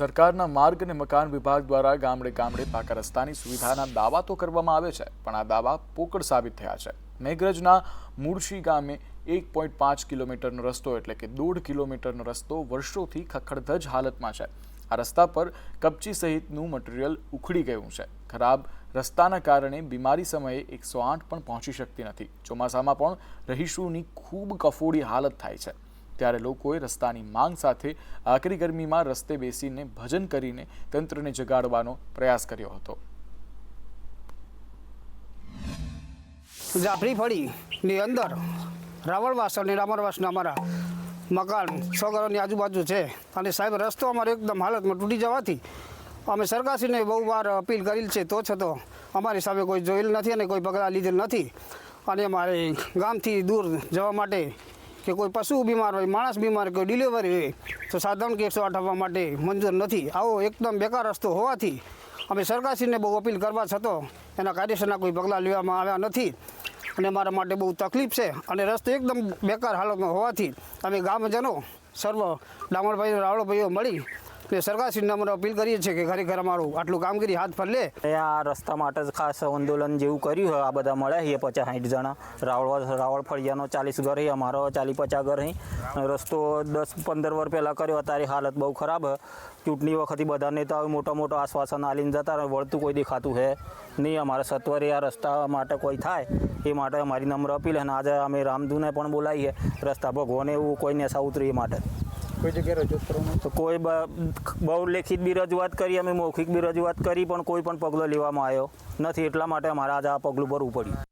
સરકારના માર્ગ અને મકાન વિભાગ દ્વારા ગામડે ગામડે પાકા રસ્તાની સુવિધાના દાવા તો કરવામાં આવે છે, પણ આ દાવા પોકળ સાબિત થયા છે. મેઘરજના મૂળશી ગામે એક પોઈન્ટ પાંચ કિલોમીટરનો રસ્તો એટલે કે દોઢ કિલોમીટરનો રસ્તો વર્ષોથી ખખડધજ હાલતમાં છે. આ રસ્તા પર કપચી સહિતનું મટીરિયલ ઉખડી ગયું છે. ખરાબ રસ્તાના કારણે બીમારી સમયે એકસો આઠ પણ પહોંચી શકતી નથી. ચોમાસામાં પણ રહીશોની ખૂબ કફોડી હાલત થાય છે. ત્યારે લોકોએ રસ્તાની માંગ સાથે આકરી ગરમીમાં રસ્તે બેસીને ભજન કરીને તંત્રને જગાડવાનો પ્રયાસ કર્યો હતો. જાફરી ફળી ની અંદર રાવણવાસ અને રામરવાસના અમારા મકાન સો આજુબાજુ છે. અને સાહેબ, રસ્તો અમારો એકદમ હાલતમાં તૂટી જવાથી અમે સરકારશ્રીને બહુ વાર અપીલ કરેલ છે. તો છતો અમારી સામે કોઈ જોયેલ નથી અને કોઈ પગલાં લીધેલ નથી. અને અમારે ગામથી દૂર જવા માટે કે કોઈ પશુ બીમાર હોય, માણસ બીમાર, કોઈ ડિલિવરી હોય, તો સાધન કે એકસો આઠ આવવા માટે મંજૂર નથી. આવો એકદમ બેકાર રસ્તો હોવાથી અમે સરકારશ્રીને બહુ અપીલ કરવા છતો એના કાયદેસરના કોઈ પગલાં લેવામાં આવ્યા નથી. અને મારા માટે બહુ તકલીફ છે અને રસ્તો એકદમ બેકાર હાલતમાં હોવાથી અમે ગામજનો, સર્વ ડામણભાઈઓ રાવળભાઈઓ મળી ને સરકારશ્રીને અમારે અપીલ કરીએ છીએ કે ખરેખર અમારું આટલું કામગીરી હાથ પર લે. આ રસ્તા માટે ખાસ આંદોલન જેવું કર્યું હોય, આ બધા મળ્યા છીએ પચાસ સાઠ જણા. રાવળ રાવળ ફળિયાનો ચાલીસ ઘર અહીં અમારો ચાલીસ પચાસ ઘર અહીં રસ્તો દસ પંદર વર્ષ પહેલાં કર્યો, અત્યારે હાલત બહુ ખરાબ ચૂંટણી વખતે બધા નેતાઓ મોટા મોટો આશ્વાસન આલીને જતા વળતું કોઈ દેખાતું હે નહીં. અમારે સત્વરે આ રસ્તા માટે કોઈ થાય, એ માટે અમારી નમ્ર અપીલ અને આજે અમે રામધૂને પણ બોલાવીએ, રસ્તા ભગવાને એવું કોઈ સાઉતરી ઉતરે એ માટે. કોઈ જગ્યાએ રજૂઆત તો. કોઈ બહુ લેખિત બી રજૂઆત કરી, અમે મૌખિક બી રજૂઆત કરી, પણ કોઈ પણ પગલો લેવામાં આવ્યો નથી. એટલા માટે અમારે આજે આ પગલું ભરવું પડ્યું.